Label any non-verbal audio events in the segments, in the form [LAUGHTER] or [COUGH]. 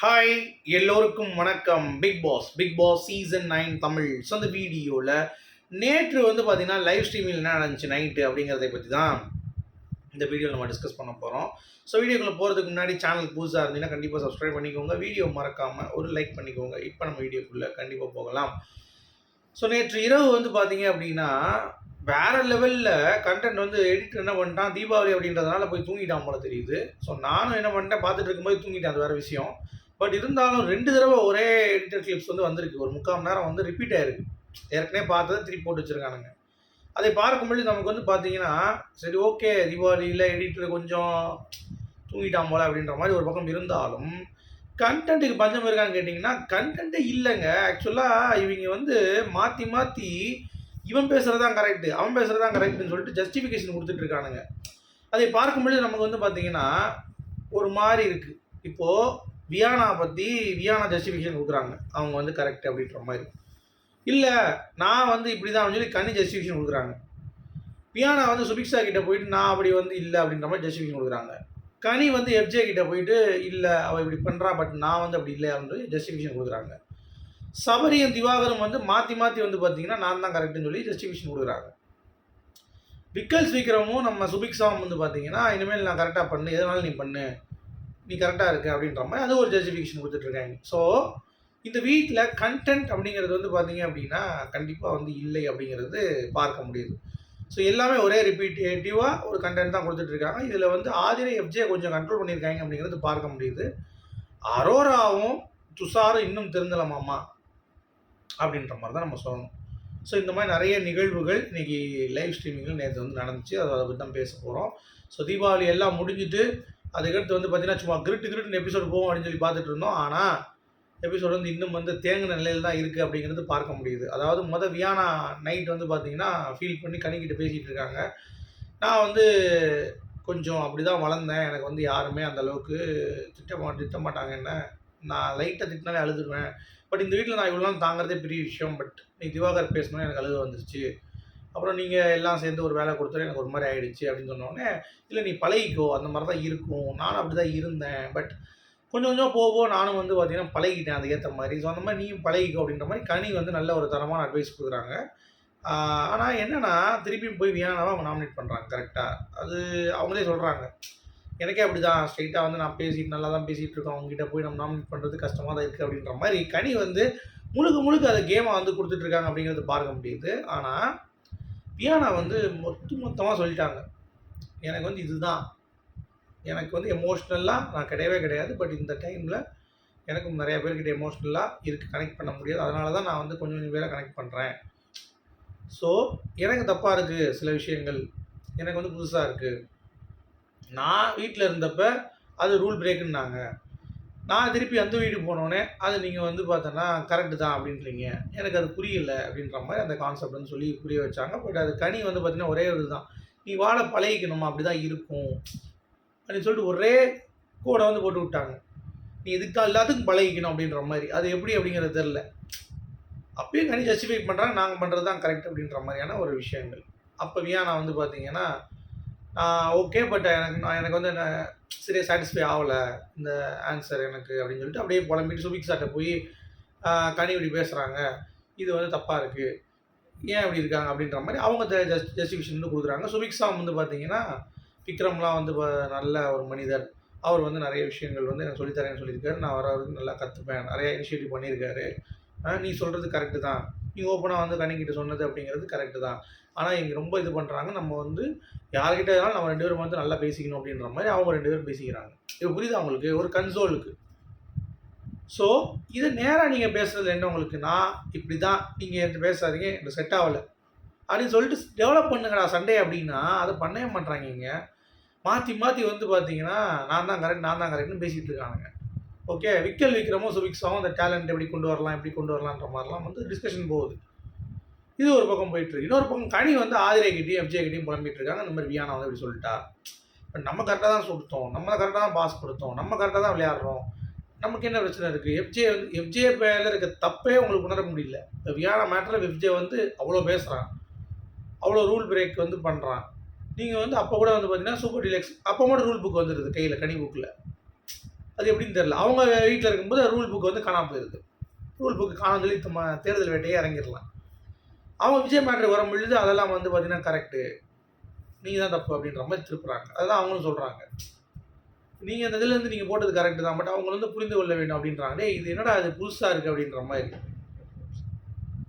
Hi எல்லோருக்கும் வணக்கம். Bigg Boss Bigg Boss season nine Tamil. So அந்த வீடியோவில் நேற்று வந்து பார்த்தீங்கன்னா லைவ் ஸ்ட்ரீமில் என்ன நடந்துச்சு நைட்டு அப்படிங்கிறத பற்றி தான் இந்த வீடியோவில் நம்ம டிஸ்கஸ் பண்ண போகிறோம் ஸோ வீடியோக்குள்ளே போகிறதுக்கு முன்னாடி சேனல் புதுசாக இருந்தீங்கன்னா கண்டிப்பாக சப்ஸ்கிரைப் பண்ணிக்கோங்க. வீடியோ மறக்காமல் ஒரு லைக் பண்ணிக்கோங்க. இப்போ நம்ம வீடியோக்குள்ளே கண்டிப்பாக போகலாம். ஸோ நேற்று இரவு வந்து பார்த்தீங்க அப்படின்னா வேற லெவலில் கண்டென்ட் வந்து எடிட் என்ன பண்ணிட்டான்? தீபாவளி அப்படின்றதுனால போய் தூங்கிட்டான் போல தெரியுது. ஸோ நானும் என்ன பண்ணிட்டேன்? பார்த்துட்டு இருக்கும்போது தூங்கிட்டேன். அது வேற விஷயம். பட் இருந்தாலும் ரெண்டு தடவை ஒரே எடிட்டர் கிளிப்ஸ் வந்து வந்திருக்கு. ஒரு முக்கால் மணி நேரம் வந்து ரிப்பீட் ஆயிருக்கு. ஏற்கனவே பார்த்ததை திருப்பி போட்டு வச்சிருக்கானுங்க. அதை பார்க்கும்பொழுது நமக்கு வந்து பார்த்தீங்கன்னா சரி ஓகே தீபாவளியில் எடிட்டர் கொஞ்சம் தூங்கிட்டான் போல அப்படின்ற மாதிரி ஒரு பக்கம் இருந்தாலும் கண்டென்ட்டுக்கு பஞ்சம் இருக்கான்னு கேட்டிங்கன்னா கண்டென்ட்டே இல்லைங்க. ஆக்சுவலாக இவங்க வந்து மாற்றி மாற்றி இவன் பேசுகிறது தான் கரெக்டு அவன் பேசுகிறது தான் கரெக்டுன்னு சொல்லிட்டு ஜஸ்டிஃபிகேஷன் கொடுத்துட்டு இருக்கானுங்க. அதை பார்க்கும்பொழுது நமக்கு வந்து பார்த்திங்கன்னா ஒரு மாதிரி இருக்குது இப்போது வியானா பற்றி வியானா ஜஸ்டிஃபிகேஷன் கொடுக்குறாங்க. அவங்க வந்து கரெக்ட் அப்படின்ற மாதிரி. இல்லை நான் வந்து இப்படி தான் சொல்லி கனி ஜஸ்டிஃபிகேஷன் கொடுக்குறாங்க. வியானா வந்து சுபிக்ஷா கிட்டே போயிட்டு நான் அப்படி வந்து இல்லை அப்படின்ற மாதிரி ஜஸ்டிஃபிகேஷன் கொடுக்குறாங்க. கனி வந்து எஃப்ஜே கிட்டே போயிட்டு இல்லை அவள் இப்படி பண்ணுறா பட் நான் வந்து அப்படி இல்லை அப்படின்னு ஜஸ்டிஃபிகேஷன் கொடுக்குறாங்க. சபரியும் திவாகரும் வந்து மாற்றி மாற்றி வந்து பார்த்தீங்கன்னா நான் தான் கரெக்டுன்னு சொல்லி ஜஸ்டிஃபிகேஷன் கொடுக்குறாங்க. விக்கல் சீக்கிரமும் நம்ம சுபிக்ஷாவும் வந்து பார்த்தீங்கன்னா இனிமேல் நான் கரெக்டாக பண்ணு எதனாலும் நீ பண்ணு. நீ கரெக்டாக இருக்கு அப்படின்ற மாதிரி அது ஒரு ஜஸ்டிஃபிகேஷன் கொடுத்துட்ருக்காங்க. ஸோ இந்த வீட்டில் கண்டென்ட் அப்படிங்கிறது வந்து பார்த்தீங்க அப்படின்னா கண்டிப்பாக வந்து இல்லை அப்படிங்கிறது பார்க்க முடியுது. ஸோ எல்லாமே ஒரே ரிப்பீட்டேட்டிவாக ஒரு கண்டென்ட் தான் கொடுத்துட்ருக்காங்க. இதில் வந்து ஆதிரை எஃப்ஜே கொஞ்சம் கண்ட்ரோல் பண்ணியிருக்காங்க அப்படிங்கிறது பார்க்க முடியுது. அரோராவும் துஷாரும் இன்னும் திருந்தலமாமா அப்படின்ற மாதிரி தான் நம்ம சொல்லணும். ஸோ இந்த மாதிரி நிறைய நிகழ்வுகள் இன்றைக்கி லைவ் ஸ்ட்ரீமிங்கில் நேற்று வந்து நடந்துச்சு. அதை அதை பற்றி தான் பேச போகிறோம் ஸோ தீபாவளி எல்லாம் முடிஞ்சுட்டு அதுக்கடுத்து வந்து பார்த்தீங்கன்னா சும்மா கிரிட்டு கிரிட்டு எபிசோடு போவோம் அப்படின்னு சொல்லி பார்த்துட்டு இருந்தோம். ஆனால் எபிசோடு வந்து இன்னும் வந்து தேங்கின நிலையில் தான் இருக்குது அப்படிங்கிறது பார்க்க முடியுது. அதாவது மொதல் வியானா நைட் வந்து பார்த்தீங்கன்னா ஃபீல் பண்ணி கணிக்கிட்ட பேசிகிட்டு இருக்காங்க. நான் வந்து கொஞ்சம் அப்படி தான் வளர்ந்தேன். எனக்கு வந்து யாருமே அந்த அளவுக்கு திட்டமா திட்ட மாட்டாங்க என்ன? நான் லைட்டாக திட்டினாலே அழுதுருவேன். பட் இந்த வீட்டில் நான் இவ்வளோ நாள் தாங்கிறதே பெரிய விஷயம். பட் நீ திவாகர் பேசணும் எனக்கு அழுது வந்துருச்சு. அப்புறம் நீங்கள் எல்லாம் சேர்ந்து ஒரு வேலை கொடுத்தா எனக்கு ஒரு மாதிரி ஆகிடுச்சு அப்படின்னு சொன்னோடனே இல்லை நீ பழகிக்கோ அந்த மாதிரி தான் இருக்கும். நானும் அப்படி தான் இருந்தேன். பட் கொஞ்சம் கொஞ்சம் போக போக நானும் வந்து பார்த்தீங்கன்னா பழகிட்டேன் அதுக்கேற்ற மாதிரி. ஸோ அந்த மாதிரி நீயும் பழகிக்கோ அப்படின்ற மாதிரி கனி வந்து நல்ல ஒரு தரமான அட்வைஸ் கொடுக்குறாங்க. ஆனால் என்னென்னா திருப்பியும் போய் வியானாவை அவங்க நாமினேட் பண்ணுறாங்க கரெக்டாக அது அவங்களே சொல்கிறாங்க எனக்கே அப்படி தான். ஸ்ட்ரைட்டாக வந்து நான் பேசிட்டு நல்லா தான் பேசிகிட்டு இருக்கோம். அவங்ககிட்ட போய் நம்ம நாமினேட் பண்ணுறது கஷ்டமாக தான் இருக்குது அப்படின்ற மாதிரி கனி வந்து முழுக்க முழுக்க அதை கேமை வந்து கொடுத்துட்ருக்காங்க அப்படிங்கிறது பார்க்க முடியுது. ஆனால் பியானா வந்து மொத்த மொத்தமாக சொல்லிட்டாங்க. எனக்கு வந்து இதுதான். எனக்கு வந்து எமோஷ்னலாக நான் கிடையவே கிடையாது. பட் இந்த டைமில் எனக்கும் நிறைய பேர்கிட்ட எமோஷ்னலாக இருக்குது கனெக்ட் பண்ண முடியாது. அதனால தான் நான் வந்து கொஞ்சம் கொஞ்சம் பேரை கனெக்ட் பண்ணுறேன் ஸோ எனக்கு தப்பாக இருக்குது சில விஷயங்கள். எனக்கு வந்து புதுசாக இருக்குது நான் வீட்டில் இருந்தப்போ அது ரூல் பிரேக்குன்னாங்க நான் திருப்பி அந்த வீட்டுக்கு போனோடனே அது நீங்கள் வந்து பார்த்தோன்னா கரெக்டு தான் அப்படின்றீங்க. எனக்கு அது புரியல அப்படின்ற மாதிரி அந்த கான்செப்ட்னு சொல்லி புரிய வச்சாங்க. பட் அது கனி வந்து பார்த்தீங்கன்னா ஒரே ஒரு தான் நீ வாழ பழகிக்கணுமா? அப்படி தான் இருக்கும். அப்படின்னு சொல்லிட்டு ஒரே கோடை வந்து போட்டு விட்டாங்க. நீ இதுக்கு எல்லாத்துக்கும் பழகிக்கணும் அப்படின்ற மாதிரி. அது எப்படி அப்படிங்கிறது தெரில அப்பயும் கனி ஜஸ்டிஃபை பண்ணுறாங்க நாங்கள் பண்ணுறது தான் கரெக்ட் அப்படின்ற மாதிரியான ஒரு விஷயங்கள். அப்போவியா நான் வந்து பார்த்தீங்கன்னா ஓகே பட் எனக்கு நான் எனக்கு வந்து என்ன சரியாக சாட்டிஸ்ஃபை ஆகலை இந்த ஆன்சர் எனக்கு அப்படின்னு சொல்லிட்டு அப்படியே புலம்பிட்டு சுபிக் சார்ட்ட போய் கனி இப்படி பேசுகிறாங்க இது வந்து தப்பாக இருக்குது ஏன் இப்படி இருக்காங்க அப்படின்ற மாதிரி அவங்க ஜஸ்ட் ஜஸ்டிஃபிகேஷன் வந்து கொடுக்குறாங்க. சுபிக்ஸா வந்து பார்த்தீங்கன்னா விக்ரம்லாம் வந்து நல்ல ஒரு மனிதர். அவர் வந்து நிறைய விஷயங்கள் வந்து எனக்கு சொல்லித்தரேன்னு சொல்லியிருக்காரு. நான் வர நல்லா கற்றுப்பேன் நிறைய இனிஷியேட்டிவ் பண்ணியிருக்காரு. நீ சொல்கிறது கரெக்டு தான். நீ ஓப்பனாக வந்து கணிக்கிட்ட சொன்னது அப்படிங்கிறது கரெக்டு தான். ஆனால் இங்கே ரொம்ப இது பண்ணுறாங்க நம்ம வந்து யார்கிட்ட இருந்தாலும் நம்ம ரெண்டு பேரும் வந்து நல்லா பேசிக்கணும் அப்படின்ற மாதிரி அவங்க ரெண்டு பேரும் பேசிக்கிறாங்க. இது புரியுது அவங்களுக்கு ஒரு கன்சோலுக்கு ஸோ இதை நேராக நீங்கள் பேசுகிறது என்ன உங்களுக்கு? நான் இப்படி தான் நீங்கள் என்கிட்ட பேசாதீங்க எனக்கு செட் ஆகலை. அப்படின்னு சொல்லிட்டு டெவலப் பண்ணுங்கடா சண்டே அப்படின்னா அதை பண்ணவே மாட்டாங்க இங்கே. மாற்றி மாற்றி வந்து பார்த்தீங்கன்னா நான் தான் கரெக்ட் நான் தான் கரெக்ட்னு பேசிகிட்டு இருக்கானுங்க. ஓகே விக்கல் விக்ரமும் சுபிக்ஸாவும் அந்த டேலண்ட் எப்படி கொண்டு வரலாம் எப்படி கொண்டு வரலான்ற மாதிரிலாம் வந்து டிஸ்கஷன் போகுது. இது ஒரு பக்கம் போயிட்டுருக்கு. இன்னொரு பக்கம் கனி வந்து ஆதிரை கிட்டையும் எஃப்ஜே கிட்டையும் புலம்பிட்டு இருக்காங்க இந்த மாதிரி வியானா வந்து இப்படி சொல்லிட்டா. இப்போ நம்ம கரெக்டாக தான் சுடுத்தோம் நம்ம கரெக்டாக தான் பாஸ் கொடுத்தோம். நம்ம கரெக்டாக தான் விளையாடுறோம். நமக்கு என்ன பிரச்சனை இருக்குது எஃப்ஜே வந்து எஃப்ஜே மேலே இருக்க தப்பே உங்களுக்கு உணர முடியல. இந்த வியானா மேட்டரில் எஃப்ஜே வந்து அவ்வளோ பேசுகிறான் அவ்வளோ ரூல் பிரேக் வந்து பண்ணுறான் நீங்கள் வந்து அப்போ கூட வந்து பார்த்தீங்கன்னா சூப்பர் டிலக்ஸ் அப்போ கூட ரூல் புக் வந்துடுது கையில் கனி புக்கில் அது எப்படின்னு தெரில அவங்க வீட்டில் இருக்கும்போது ரூல் புக் வந்து காணாம போயிருது. ரூல் புக் காணாமல் சொல்லி தேர்தல் வேட்டையே இறங்கிடலாம். அவங்க விஜய் மேட்ரு வரும் பொழுது அதெல்லாம் வந்து பார்த்தீங்கன்னா கரெக்டு நீங்கள் தான் தப்பு அப்படின்ற மாதிரி திருப்புறாங்க. அதுதான் அவங்களும் சொல்கிறாங்க நீங்கள் அந்த இதுலேருந்து நீங்கள் போட்டது கரெக்டு தான் பட் அவங்க வந்து புரிந்து கொள்ள வேண்டும் அப்படின்றாங்க. இது என்னடா அது புதுசாக இருக்குது அப்படின்ற மாதிரி.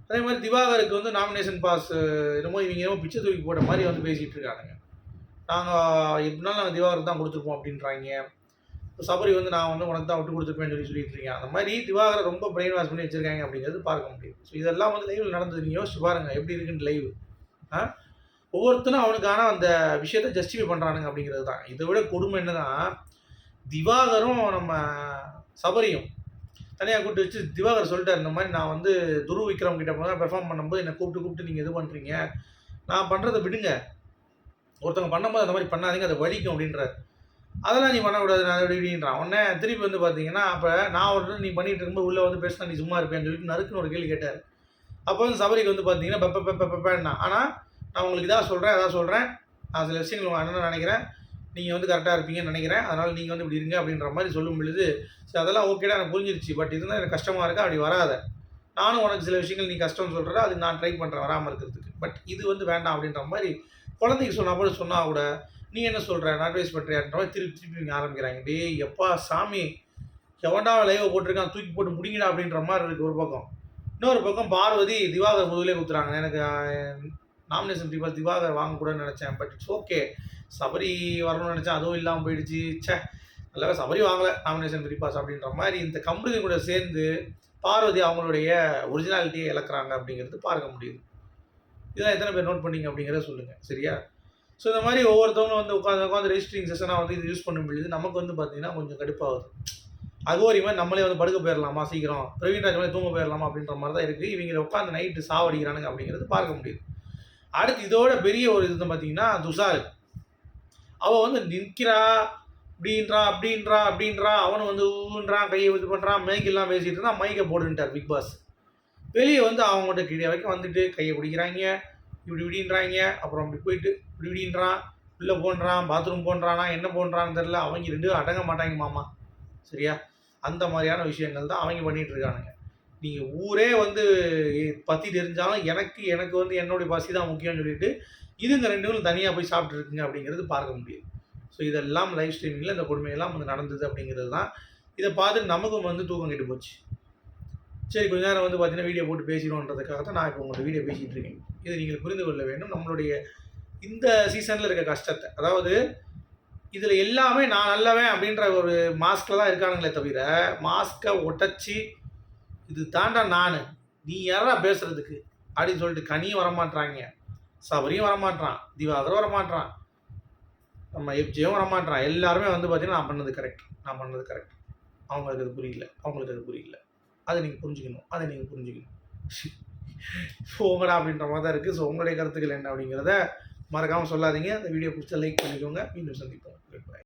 அதே மாதிரி திவாகருக்கு வந்து நாமினேஷன் பாஸ் என்னமோ இவங்க என்னமோ பிச்சை தூக்கி போட்ட மாதிரி வந்து பேசிகிட்டு இருக்கானுங்க. நாங்கள் எப்படினாலும் நாங்கள் திவாகருக்கு தான் கொடுத்துருப்போம் அப்படின்றாங்க. சபரி வந்து நான் வந்து உனக்கு தான் விட்டு கொடுத்துருப்பேன்னு சொல்லி சொல்லிட்டு இருக்கேன் அந்த மாதிரி திவாகரை ரொம்ப பிரெயின் வாஷ் பண்ணி வச்சிருக்காங்க அப்படிங்கிறது பார்க்க முடியும். ஸோ இதெல்லாம் வந்து லைவில் நடந்தது. நீங்கள் யோசிச்சு பாருங்கள் எப்படி இருக்குன்னு லைவ் ஆ? ஒவ்வொருத்தனும் அவனுக்கான அந்த விஷயத்தை ஜஸ்டிஃபை பண்ணுறானுங்க அப்படிங்கிறது தான். இதை விட கொடுமை என்னன்னா திவாகரும் நம்ம சபரியும் தனியாக கூப்பிட்டு வச்சு திவாகர் சொல்லிட்டார் இந்த மாதிரி நான் வந்து துரு விக்ரம் கிட்ட போய் பெர்ஃபார்ம் பண்ணும்போது என்னை கூப்பிட்டு கூப்பிட்டு நீங்கள் இது பண்ணுறீங்க நான் பண்ணுறதை விடுங்க. ஒருத்தவங்க பண்ணும்போது அந்த மாதிரி பண்ணாதீங்க அதை வலிக்கும் அப்படின்றார். அதெல்லாம் நீ பண்ணக்கூடாது நான் அப்படி இப்படின்றான். உடனே திருப்பி வந்து பார்த்தீங்கன்னா அப்போ நான் ஒரு நீ பண்ணிகிட்டு இருக்கும்போது உள்ளே வந்து பேசினா நீ சும்மா இருப்பேன்னு சொல்லிட்டு நறுக்குன்னு ஒரு கேள்வி கேட்டார். அப்போ வந்து சபரிக்கு வந்து பார்த்தீங்கன்னா பெப்ப பெப்ப பெப்பேன்னா ஆனால் நான் உங்களுக்கு இதாக சொல்கிறேன் அதான் சொல்கிறேன் நான் சில விஷயங்கள் உங்கள் அண்ணன் நினைக்கிறேன். நீங்கள் வந்து கரெக்டாக இருப்பீங்கன்னு நினைக்கிறேன். அதனால் நீங்கள் வந்து இப்படி இருங்க அப்படின்ற மாதிரி சொல்லும் பொழுது சரி அதெல்லாம் ஓகேடா எனக்கு புரிஞ்சிருச்சு. பட் இருந்தால் எனக்கு கஷ்டமாக இருக்கா அப்படி வராத. நானும் உனக்கு சில விஷயங்கள் நீ கஷ்டம்னு சொல்கிற அது நான் ட்ரை பண்ணுறேன் வராமல் இருக்கிறதுக்கு. பட் இது வந்து வேண்டாம் அப்படின்ற மாதிரி குழந்தைக்கு சொன்னால் கூட சொன்னால் கூட நீ என்ன சொல்கிற நான் அட்வைஸ் பண்ணுறியான்ற திருப்பி திருப்பி நீங்கள் ஆரம்பிக்கிறாங்க. டே எப்பா சாமி எவன்டா லைவை போட்டிருக்கான் தூக்கி போட்டு முடிங்கடா அப்படின்ற மாதிரி இருக்குது ஒரு பக்கம். இன்னொரு பக்கம் பார்வதி திவாகர் முதலே கொடுத்துறாங்க எனக்கு நாமினேஷன் பீப்பிள் திவாகர் வாங்கக்கூடாதுன்னு நினச்சேன். பட் இட்ஸ் ஓகே சபரி வரணும்னு நினச்சேன். அதுவும் இல்லாமல் போயிடுச்சு. ச்சே நல்லா சபரி வாங்கலை நாமினேஷன் ஃப்ரீ அப்படின்ற மாதிரி இந்த கம்பெனி கூட சேர்ந்து பார்வதி அவங்களுடைய ஒரிஜினாலிட்டியை இழக்கிறாங்க அப்படிங்கிறது பார்க்க முடியுது. இதெல்லாம் எத்தனை பேர் நோட் பண்ணிங்க அப்படிங்கிறத சொல்லுங்கள் சரியா? ஸோ இந்த மாதிரி ஒவ்வொருத்தவங்களும் வந்து உட்காந்து உட்காந்து ரெஜிஸ்ட்ரிங் செஷனாக வந்து இது யூஸ் பண்ண முடியுது நமக்கு வந்து பார்த்தீங்கன்னா கொஞ்சம் கடுப்பாகுது. அகோரி மாதிரி நம்மளே வந்து படுக்க போயிடலாமா சீக்கிரம்? பிரவீன் ராஜ் மாதிரி தூங்க போயிடலாமா அப்படின்ற மாதிரி தான் இருக்குது இவங்களை உட்காந்து நைட்டு சாவடிக்கிறானுங்க அப்படிங்கிறது பார்க்க முடியுது. அடுத்து இதோட பெரிய ஒரு இது பார்த்தீங்கன்னா துஷார். அவள் வந்து நிற்கிறா அப்படின்றா அப்படின்றா அப்படின்றா அவனும் வந்து ஊன்றான் கையை இது பண்ணுறான் மைக்கெல்லாம் பேசிகிட்டு இருந்தான் மைக்கை போடுன்ட்டார் பிக் பாஸ் வெளியே வந்து அவங்கள்ட்ட கீழே வரைக்கும் வந்துட்டு கையை பிடிக்கிறாங்க. இப்படி இப்படின்றாங்க. அப்புறம் அப்படி போயிட்டு இப்படி இப்படின்றான் உள்ளே போன்றான் பாத்ரூம் போன்றானா என்ன போன்றான்னு தெரில அவங்க ரெண்டு அடங்க மாட்டாங்க மாமா. சரியா? அந்த மாதிரியான விஷயங்கள் தான் அவங்க பண்ணிகிட்டு இருக்கானுங்க. நீங்கள் ஊரே வந்து பற்றி தெரிஞ்சாலும் எனக்கு எனக்கு வந்து என்னுடைய பசி தான் முக்கியம்னு சொல்லிட்டு இதுங்க ரெண்டு பேரும் தனியாக போய் சாப்பிட்ருக்குங்க அப்படிங்கிறது பார்க்க முடியும் ஸோ இதெல்லாம் லைஃப் ஸ்ட்ரீமிங்கில் இந்த கொடுமையெல்லாம் வந்து நடந்தது அப்படிங்கிறது தான். இதை பார்த்து நமக்கும் வந்து தூக்கம் கெட்டு போச்சு. சரி கொஞ்ச நேரம் வந்து பார்த்தீங்கன்னா வீடியோ போட்டு பேசிடுவோன்றதுக்காக தான் நான் இப்போ உங்கள்கிட்ட வீடியோ பேசிகிட்டு இருக்கேன். இதை நீங்கள் புரிந்து கொள்ள வேண்டும். நம்மளுடைய இந்த சீசனில் இருக்க கஷ்டத்தை. அதாவது இதில் எல்லாமே நான் நல்லவன் அப்படின்ற ஒரு மாஸ்கில் தான் இருக்கானுங்களே தவிர மாஸ்க்கை ஒட்டச்சி இது தாண்டா நான் நீ யாரா பேசுகிறதுக்கு அப்படின்னு சொல்லிட்டு கனியும் வரமாட்றாங்க. சபரியும் வரமாட்றான். திவாகரும் வரமாட்றான். நம்ம எஃப்ஜியும் வரமாட்றான். எல்லாருமே வந்து பார்த்தீங்கன்னா நான் பண்ணது கரெக்ட் நான் பண்ணது கரெக்ட் அவங்களுக்கு அது புரியல. அவங்களுக்கு அது புரியல. அதை நீங்கள் புரிஞ்சுக்கணும். அதை நீங்கள் புரிஞ்சுக்கணும். [LAUGHS] போங்கடா அப்படின்ற மாதிரி தான் இருக்குது ஸோ உங்களுடைய கருத்துக்கள் என்ன அப்படிங்கிறத மறக்காமல் சொல்லாதீங்க. அந்த வீடியோ பிடிச்சா லைக் பண்ணிக்கோங்க. மீண்டும் சந்திப்போம். Goodbye.